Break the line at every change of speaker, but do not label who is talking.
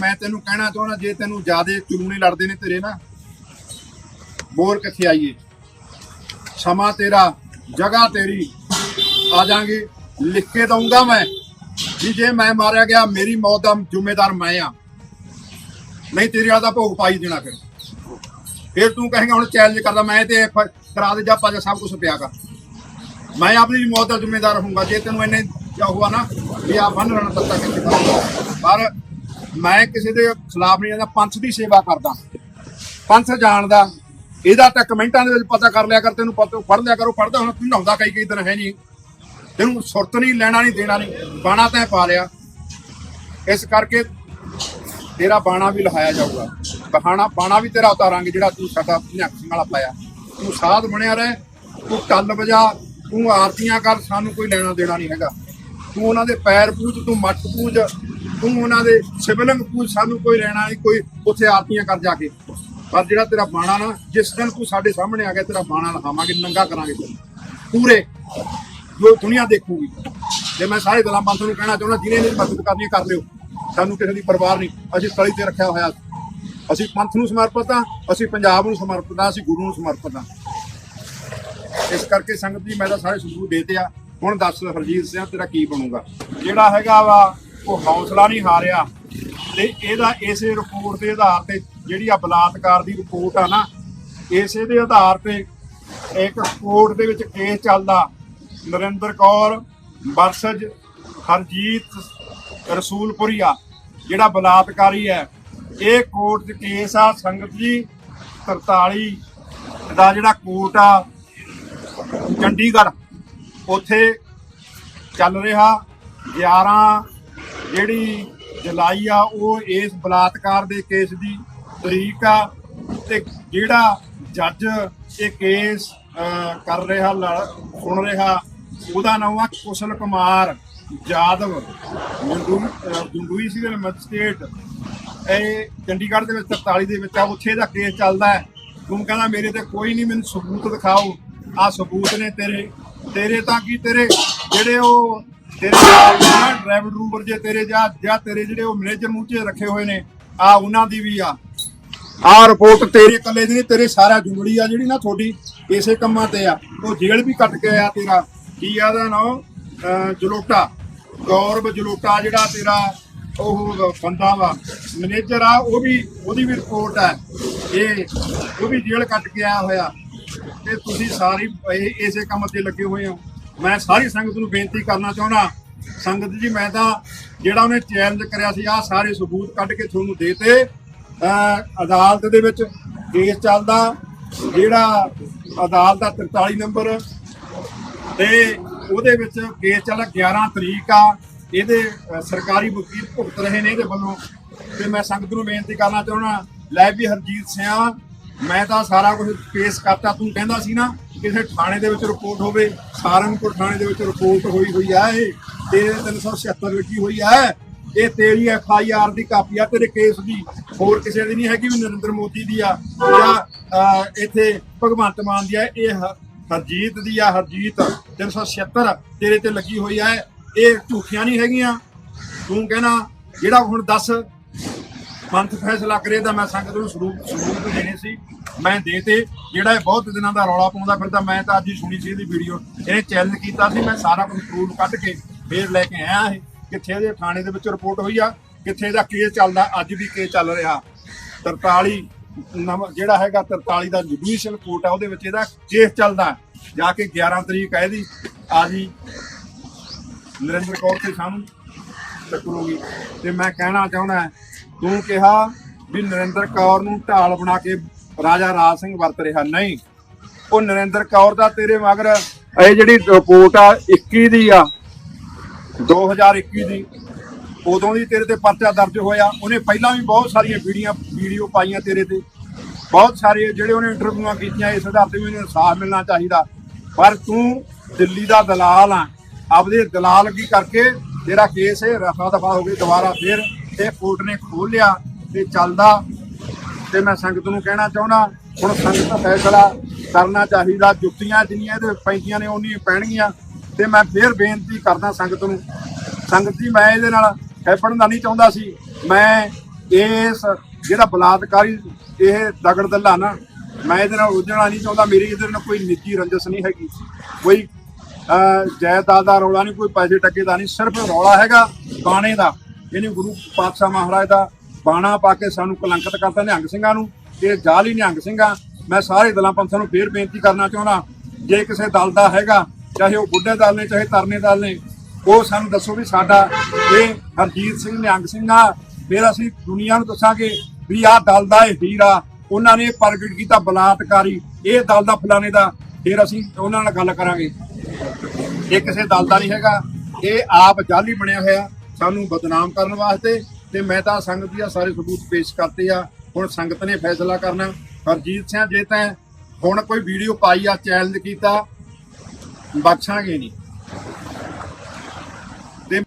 ਮੈਂ ਤੈਨੂੰ ਕਹਿਣਾ ਚਾਹੁੰਦਾ, ਜੇ ਤੈਨੂੰ ਜਿਆਦੇ ਚੁਲੂਣੇ ਲੜਦੇ ਨੇ ਤੇਰੇ ਨਾ ਬੋਰ ਕਿੱਥੇ ਆਈਏ? ਸਮਾਂ ਤੇਰਾ, ਜਗ੍ਹਾ ਤੇਰੀ, ਆ ਜਾਾਂਗੇ ਲਿਖ ਕੇ ਦਊਂਗਾ ਮੈਂ। ਵੀ ਜੇ ਮੈਂ ਮਾਰਿਆ ਗਿਆ, ਮੇਰੀ ਮੌਤ ਦਾ ਜ਼ਿੰਮੇਦਾਰ ਮੈਂ ਆ। ਨਹੀਂ ਤੇਰੇ ਵਾਲਾ ਦਾ ਭੋਗ ਪਾਈ ਦੇਣਾ ਫਿਰ। ਫਿਰ ਤੂੰ ਕਹੇਗਾ, ਹੁਣ ਚੈਲੰਜ ਕਰਦਾ, ਮੈਂ ਤੇ ਕਰਾ ਦੇ ਜਾ ਪਾ ਸਭ ਕੁਝ ਪਿਆ ਕਰ। ਮੈਂ ਆਪਣੀ ਮੌਤ ਦਾ ਜ਼ਿੰਮੇਦਾਰ ਹੋਊਂਗਾ। ਜੇ ਤੈਨੂੰ ਇੰਨੇ ਕਿਆ ਹੁਆ ਨਾ, ਵੀ ਆ ਬੰਨ ਰਣ ਤੱਤਾ ਪਰ ਮੈਂ ਕਿਸੇ ਦੇ ਖਿਲਾਫ ਨਹੀਂ ਜਾਂਦਾ ਪੰਥ ਦੀ ਸੇਵਾ ਕਰਦਾ। ਪੰਥ ਜਾਣਦਾ, ਇਹਦਾ ਤਾਂ ਕਮੈਂਟਾਂ ਦੇ ਵਿੱਚ ਪਤਾ ਕਰ ਲਿਆ ਕਰ, ਤੈਨੂੰ ਪਤਾ ਪੜ ਲਿਆ ਕਰੋ ਪੜਦਾ ਹੁਣ ਤੂੰ ਨਹਾਉਂਦਾ ਕਈ ਕਈ ਦਿਨ ਹੈ ਨਹੀਂ। ਤੈਨੂੰ ਸੁਰਤ ਨਹੀਂ, ਲੈਣਾ ਨਹੀਂ, ਦੇਣਾ ਨਹੀਂ, ਬਾਣਾ ਤੈਂ ਪਾ ਲਿਆ। ਇਸ ਕਰਕੇ ਤੇਰਾ ਬਾਣਾ ਵੀ ਲਹਾਇਆ ਜਾਊਗਾ। ਬਹਾਣਾ, ਬਾਣਾ ਵੀ ਤੇਰਾ ਉਤਾਰਾਂਗੇ, ਜਿਹੜਾ ਤੂੰ ਸਾਡਾ ਭਿਆਕ ਸਿੰਘ ਵਾਲਾ ਪਾਇਆ। ਤੂੰ ਸਾਧ ਬਣਿਆ ਰਹਿ, ਤੂੰ ਟੱਲ ਵਜਾ, ਤੂੰ ਆਰਤੀਆਂ ਕਰ, ਸਾਨੂੰ ਕੋਈ ਲੈਣਾ ਦੇਣਾ ਨਹੀਂ ਹੈਗਾ। ਤੂੰ ਉਹਨਾਂ ਦੇ ਪੈਰ ਪੂਜ, ਤੂੰ ਮੱਟ ਪੂਜ, ਤੂੰ ਉਹਨਾਂ ਦੇ ਸਿਵਲਿੰਗ ਪੂਜ, ਸਾਨੂੰ ਕੋਈ ਰਹਿਣਾ ਨਹੀਂ, ਕੋਈ ਉੱਥੇ ਆਰਤੀਆਂ ਕਰ ਜਾ ਕੇ। ਪਰ ਜਿਹੜਾ ਤੇਰਾ ਬਾਣਾ ਨਾ, ਜਿਸ ਦਿਨ ਤੂੰ ਸਾਡੇ ਸਾਹਮਣੇ ਆ ਗਿਆ, ਤੇਰਾ ਬਾਣਾ ਲਹਾਵਾਂਗੇ, ਨੰਗਾ ਕਰਾਂਗੇ ਪੂਰੇ। ਜੋ ਦੁਨੀਆ ਦੇਖੂਗੀ। ਜੇ ਮੈਂ ਸਾਰੇ ਦਲਾਂ ਪੰਥ ਨੂੰ ਕਹਿਣਾ ਚਾਹੁੰਦਾ, ਜਿਹਨੇ ਇਹਦੀ ਮਦਦ ਕਰਨੀ ਕਰ ਲਿਓ। ਸਾਨੂੰ ਕਿਸੇ ਦੀ ਪਰਵਾਹ ਨਹੀਂ। ਅਸੀਂ ਤਲੀ ਤੇ ਰੱਖਿਆ ਹੋਇਆ ਅਸੀਂ ਪੰਥ ਨੂੰ ਸਮਰਪਿਤ ਹਾਂ, ਅਸੀਂ ਪੰਜਾਬ ਨੂੰ ਸਮਰਪਿਤ ਹਾਂ, ਅਸੀਂ ਗੁਰੂ ਨੂੰ ਸਮਰਪਿਤ ਹਾਂ। ਇਸ ਕਰਕੇ ਸੰਗਤ ਜੀ, ਮੈਂ ਤਾਂ ਸਾਰੇ ਸਬੂਤ ਦੇਤੇ ਆ। ਹੁਣ ਦੱਸ ਹਰਜੀਤ ਸਿੰਘ, ਤੇਰਾ ਕੀ ਬਣੂਗਾ? ਜਿਹੜਾ ਹੈਗਾ ਵਾ, ਉਹ ਹੌਸਲਾ ਨਹੀਂ ਹਾਰਿਆ। ਤੇ ਇਹਦਾ ਇਸੇ ਰਿਪੋਰਟ ਦੇ ਆਧਾਰ ਤੇ ਜਿਹੜੀ ਆ ਬਲਾਤਕਾਰ ਦੀ ਰਿਪੋਰਟ ਆ ਨਾ, ਇਸੇ ਦੇ ਆਧਾਰ ਤੇ ਇੱਕ ਕੋਰਟ ਦੇ ਵਿੱਚ ਕੇਸ ਚੱਲਦਾ। ਨਰਿੰਦਰ ਕੌਰ ਵਰਸਜ ਹਰਜੀਤ ਰਸੂਲਪੁਰੀਆ ਜਿਹੜਾ ਬਲਾਤਕਾਰੀ ਹੈ। ਇਹ ਕੋਰਟ 'ਚ ਕੇਸ ਆ, ਸੰਗਤ ਜੀ 43 ਦਾ ਜਿਹੜਾ ਕੋਰਟ ਆ, ਚੰਡੀਗੜ੍ਹ। ਉੱਥੇ ਚੱਲ ਰਿਹਾ। 11 ਜਿਹੜੀ ਜੁਲਾਈ ਆ, ਉਹ ਇਸ ਬਲਾਤਕਾਰ ਦੇ ਕੇਸ ਦੀ ਤਰੀਕ ਆ ਤੇ ਜਿਹੜਾ ਜੱਜ ਇਹ ਕੇਸ ਕਰ ਰਿਹਾ, ਲੜ- ਸੁਣ ਰਿਹਾ, ਉਹਦਾ ਨਾਮ ਆ ਕੁਸ਼ਲ ਕੁਮਾਰ ਜਾਦਵ। ਜੰਗੂਈ ਸਿਵਲ ਮੈਜਿਸਟ੍ਰੇਟ, ਇਹ ਚੰਡੀਗੜ੍ਹ ਦੇ ਵਿੱਚ 43 ਦੇ ਵਿੱਚ ਆ, ਉੱਥੇ ਦਾ ਕੇਸ ਚੱਲਦਾ ਹੈ। ਤੂੰ ਕਹਿੰਦਾ, ਮੇਰੇ ਤੇ ਕੋਈ ਨਹੀਂ, ਮੈਨੂੰ ਸਬੂਤ ਦਿਖਾਓ। ਆ ਸਬੂਤ ਨੇ ਤੇਰੇ ਤੇਰੇ ਤਾਂ ਕੀ ਤੇਰੇ ਜਿਹੜੇ ਉਹ ਤੇਰੇ ਡਰਾਈਵਰ ਰੂਬਰ ਜੇ ਤੇਰੇ ਜਾਂ ਜਾਂ ਤੇਰੇ ਜਿਹੜੇ ਉਹ ਮੈਨੇਜਰ ਮੂੰਹ ਰੱਖੇ ਹੋਏ ਨੇ, ਆ ਉਹਨਾਂ ਦੀ ਵੀ ਆ। ਆ ਰਿਪੋਰਟ ਤੇਰੇ ਇਕੱਲੇ ਦੀ ਨਹੀਂ, ਤੇਰੇ ਸਾਰਾ ਜੁਗੜੀ ਆ ਜਿਹੜੀ ਨਾ ਤੁਹਾਡੀ, ਇਸੇ ਕੰਮਾਂ ਤੇ ਆ। ਉਹ ਜੇਲ੍ਹ ਵੀ ਕੱਟ ਕੇ ਆਇਆ ਤੇਰਾ। ਕੀ ਆ ਦਾ ਨਾਮ ਜਲੋਟਾ, ਗੌਰਵ ਜਲੋਟਾ ਜਿਹੜਾ ਤੇਰਾ ਉਹ ਬੰਦਾ ਵਾ ਮੈਨੇਜਰ ਆ, ਉਹ ਵੀ ਉਹਦੀ ਵੀ ਰਿਪੋਰਟ ਆ। ਇਹ ਉਹ ਵੀ ਜੇਲ੍ਹ ਕੱਟ ਕੇ ਆਇਆ ਹੋਇਆ। ਤੇ ਤੁਸੀਂ ਸਾਰੀ ਇਹ- ਇਸੇ ਕੰਮ ਤੇ ਲੱਗੇ ਹੋਏ ਹੋ। ਮੈਂ ਸਾਰੀ ਸੰਗਤ ਨੂੰ ਬੇਨਤੀ ਕਰਨਾ ਚਾਹੁੰਦਾ ਸੰਗਤ ਜੀ ਮੈਂ ਤਾਂ ਜਿਹੜਾ ਉਹਨੇ ਚੈਲੰਜ ਕਰਿਆ ਸੀ ਆ ਸਾਰੇ ਸਬੂਤ ਕੱਢ ਕੇ ਤੁਹਾਨੂੰ ਦੇਤੇ ਅਹ ਅਦਾਲਤ ਦੇ ਵਿੱਚ ਕੇਸ ਚੱਲਦਾ ਜਿਹੜਾ ਅਦਾਲਤ ਦਾ 43 ਨੰਬਰ ਤੇ ਉਹਦੇ ਵਿੱਚ ਕੇਸ ਚੱਲ 11 ਤਰੀਕ ਆ ਇਹਦੇ ਅਹ, ਸਰਕਾਰੀ ਵਕੀਲ ਭੁਗਤ ਰਹੇ ਨੇ ਇਹਦੇ ਵੱਲੋਂ। ਤੇ ਮੈਂ ਸੰਗਤ ਨੂੰ ਬੇਨਤੀ ਕਰਨਾ ਚਾਹੁੰਦਾ ਲੈ ਵੀ ਹਰਜੀਤ ਸਿੰਘ ਮੈਂ ਤਾਂ ਸਾਰਾ ਕੁਝ ਪੇਸ਼ ਕਰਤਾ। ਤੂੰ ਕਹਿੰਦਾ ਸੀ ਨਾ, ਕਿਸੇ ਥਾਣੇ ਦੇ ਵਿੱਚ ਰਿਪੋਰਟ ਹੋਵੇ, ਸਾਰੰਗਪੁਰ ਥਾਣੇ ਦੇ ਵਿੱਚ ਰਿਪੋਰਟ ਹੋਈ ਹੋਈ ਆ ਇਹ। ਤੇਰੇ 376 ਲਿਖੀ ਹੋਈ ਆ। ਇਹ ਤੇਰੀ ਐਫ ਆਈ ਆਰ ਦੀ ਕਾਪੀ ਆ, ਤੇਰੇ ਕੇਸ ਦੀ। ਹੋਰ ਕਿਸੇ ਦੀ ਨਹੀਂ ਹੈਗੀ, ਵੀ ਨਰਿੰਦਰ ਮੋਦੀ ਦੀ ਆ, ਜਾਂ ਇੱਥੇ ਭਗਵੰਤ ਮਾਨ ਦੀ ਆ। ਇਹ ਹਰਜੀਤ ਦੀ ਆ, ਹਰਜੀਤ 376 ਤੇਰੇ ਤੇ ਲੱਗੀ ਹੋਈ ਆ। ਇਹ ਝੂਠੀਆਂ ਨਹੀਂ ਹੈਗੀਆਂ। ਤੂੰ ਕਹਿਣਾ, ਜਿਹੜਾ ਹੁਣ ਦੱਸ ਪੰਥ ਫੈਸਲਾ ਕਰੇ ਤਾਂ ਮੈਂ ਸੰਗਤ ਨੂੰ ਸਰੂਪ ਸਰੂਪ ਦੇਣੇ ਸੀ। ਮੈਂ ਦੇਤੇ, ਜਿਹੜਾ ਇਹ ਬਹੁਤ ਦਿਨਾਂ ਦਾ ਰੌਲਾ ਪਾਉਂਦਾ ਫਿਰਦਾ, ਮੈਂ ਤਾਂ ਅੱਜ ਹੀ ਸੁਣੀ ਸੀ ਇਹਦੀ ਵੀਡੀਓ ਇਹਨੇ ਚੈਲੰਜ ਕੀਤਾ ਸੀ, ਮੈਂ ਸਾਰਾ ਕੁਝ ਪ੍ਰੂਫ ਕੱਢ ਕੇ ਫੇਰ ਲੈ ਕੇ ਆਇਆ ਇਹ। ਕਿੱਥੇ ਇਹਦੇ ਥਾਣੇ ਦੇ ਵਿੱਚ ਰਿਪੋਰਟ ਹੋਈ ਆ, ਕਿੱਥੇ ਇਹਦਾ ਕੇਸ ਚੱਲਦਾ, ਅੱਜ ਵੀ ਕੇਸ ਚੱਲ ਰਿਹਾ। 43 ਨੰਬਰ ਜਿਹੜਾ ਹੈਗਾ 43 ਦਾ ਜੁਡੀਸ਼ੀਅਲ ਕੋਰਟ ਆ, ਉਹਦੇ ਵਿੱਚ ਇਹਦਾ ਕੇਸ ਚੱਲਦਾ। ਜਾ ਕੇ 11 ਤਰੀਕ ਆ ਇਹਦੀ। ਆ ਜੀ, ਨਰਿੰਦਰ ਕੌਰ ਤੇ ਸਾਨੂੰ ਟੱਕਰੂਗੀ ਤੇ ਮੈਂ ਕਹਿਣਾ ਚਾਹੁੰਦਾ ਤੂੰ ਕਿਹਾ ਵੀ ਨਰਿੰਦਰ ਕੌਰ ਨੂੰ ਢਾਲ ਬਣਾ ਕੇ ਰਾਜਾ ਰਾਜ ਸਿੰਘ ਵਰਤ ਰਿਹਾ। ਨਹੀਂ, ਉਹ ਨਰਿੰਦਰ ਕੌਰ ਦਾ ਤੇਰੇ ਮਗਰ ਇਹ ਜਿਹੜੀ ਰਿਪੋਰਟ ਆ 21 ਦੀ ਆ 2021 ਦੀ, ਉਦੋਂ ਦੀ ਤੇਰੇ ਤੇ ਪਰਚਾ ਦਰਜ ਹੋਇਆ। ਉਹਨੇ ਪਹਿਲਾਂ ਵੀ ਬਹੁਤ ਸਾਰੀਆਂ ਵੀਡੀਓ ਵੀਡੀਓ ਪਾਈਆਂ ਤੇਰੇ ਤੇ। ਬਹੁਤ ਸਾਰੇ ਜਿਹੜੇ ਉਹਨੇ ਇੰਟਰਵਿਊਆਂ ਕੀਤੀਆਂ, ਇਸ ਆਧਾਰ ਤੇ ਵੀ ਉਹਨੂੰ ਇਨਸਾਫ ਮਿਲਣਾ ਚਾਹੀਦਾ। ਪਰ ਤੂੰ ਦਿੱਲੀ ਦਾ ਦਲਾਲ ਆ। ਆਪਦੇ ਦਲਾਲਗੀ ਕਰਕੇ ਤੇਰਾ ਕੇਸ ਹੈ ਰਫਾ ਦਫਾ ਹੋ ਗਈ ਦੁਬਾਰਾ ਫਿਰ ਇਹ ਕੋਰਟ ਨੇ ਖੋਲ ਲਿਆ ਤੇ ਚੱਲਦਾ। ਤੇ ਮੈਂ ਸੰਗਤ ਨੂੰ ਕਹਿਣਾ ਚਾਹੁੰਦਾ, ਹੁਣ ਸੰਗਤ ਦਾ ਫੈਸਲਾ ਕਰਨਾ ਚਾਹੀਦਾ। ਜੁੱਤੀਆਂ ਜਿੰਨੀਆਂ ਇਹਦੇ ਪੈਂਦੀਆਂ ਨੇ ਉਨੀਆਂ ਪੈਣਗੀਆਂ। ਤੇ ਮੈਂ ਫੇਰ ਬੇਨਤੀ ਕਰਦਾ ਸੰਗਤ ਨੂੰ, ਸੰਗਤ ਜੀ, ਮੈਂ ਇਹਦੇ ਨਾਲ ਹੈਪਣ ਦਾ ਨਹੀਂ ਚਾਹੁੰਦਾ ਸੀ। ਮੈਂ ਇਸ ਜਿਹੜਾ ਬਲਾਤਕਾਰੀ, ਇਹ ਦਗੜ ਦੱਲਾ ਨਾ, ਮੈਂ ਇਹਦੇ ਨਾਲ ਉਲਝਣਾ ਨਹੀਂ ਚਾਹੁੰਦਾ। ਮੇਰੀ ਇਹਦੇ ਨਾਲ ਕੋਈ ਨਿੱਜੀ ਰੰਜਸ ਨਹੀਂ ਹੈਗੀ। ਕੋਈ ਜਾਇਦਾਦ ਦਾ ਰੌਲਾ ਨਹੀਂ, ਕੋਈ ਪੈਸੇ ਟੱਕੇ ਦਾ ਨਹੀਂ, ਸਿਰਫ ਰੌਲਾ ਹੈਗਾ ਗਾਣੇ ਦਾ। ਇਹਨੇ ਗੁਰੂ ਪਾਤਸ਼ਾਹ ਮਹਾਰਾਜ ਦਾ ਬਾਣਾ ਪਾ ਕੇ ਸਾਨੂੰ ਕਲੰਕਿਤ ਕਰਤਾ ਨਿਹੰਗ ਸਿੰਘਾਂ ਨੂੰ ਇਹ ਜਾਲੀ ਨਿਹੰਗ ਸਿੰਘਾਂ। ਮੈਂ ਸਾਰੇ ਦਲਾਂ ਪੰਥਾਂ ਨੂੰ ਫੇਰ ਬੇਨਤੀ ਕਰਨਾ ਚਾਹੁੰਦਾ, ਜੇ ਕਿਸੇ ਦਲ ਦਾ ਹੈਗਾ, ਚਾਹੇ ਉਹ ਬੁੱਢੇ ਦਲ ਨੇ, ਚਾਹੇ ਤਰਨੇ ਦਲ ਨੇ, ਉਹ ਸਾਨੂੰ ਦੱਸੋ ਵੀ ਸਾਡਾ ਇਹ ਹਰਜੀਤ ਸਿੰਘ ਨਿਹੰਗ ਸਿੰਘ ਆ ਫਿਰ ਅਸੀਂ ਦੁਨੀਆ ਨੂੰ ਦੱਸਾਂਗੇ ਵੀ ਆਹ ਦਲ ਦਾ ਇਹ ਹੀਰਾ ਉਹਨਾਂ ਨੇ ਪ੍ਰਗਟ ਕੀਤਾ ਬਲਾਤਕਾਰੀ, ਇਹ ਦਲ ਦਾ ਫਲਾਣੇ ਦਾ, ਫਿਰ ਅਸੀਂ ਉਹਨਾਂ ਨਾਲ ਗੱਲ ਕਰਾਂਗੇ। ਇਹ ਕਿਸੇ ਦਲ ਦਾ ਨਹੀਂ ਹੈਗਾ, ਇਹ ਆਪ ਜਾਲੀ ਬਣਿਆ ਹੋਇਆ ਸਾਨੂੰ ਬਦਨਾਮ ਕਰਨ ਵਾਸਤੇ ਤੇ ਮੈਂ ਤਾਂ ਸੰਗਤ ਦੀਆਂ ਸਾਰੇ ਸਬੂਤ ਪੇਸ਼ ਕਰਤੇ ਆ। ਹੁਣ ਸੰਗਤ ਨੇ ਫੈਸਲਾ ਕਰਨਾ। ਹਰਜੀਤ ਸਿੰਘ, ਜੇ ਤਾਂ ਹੁਣ ਕੋਈ ਵੀਡੀਓ ਪਾਈ ਆ ਚੈਲੰਜ ਕੀਤਾ, ਬਖਸ਼ਾਂਗੇ ਨਹੀਂ।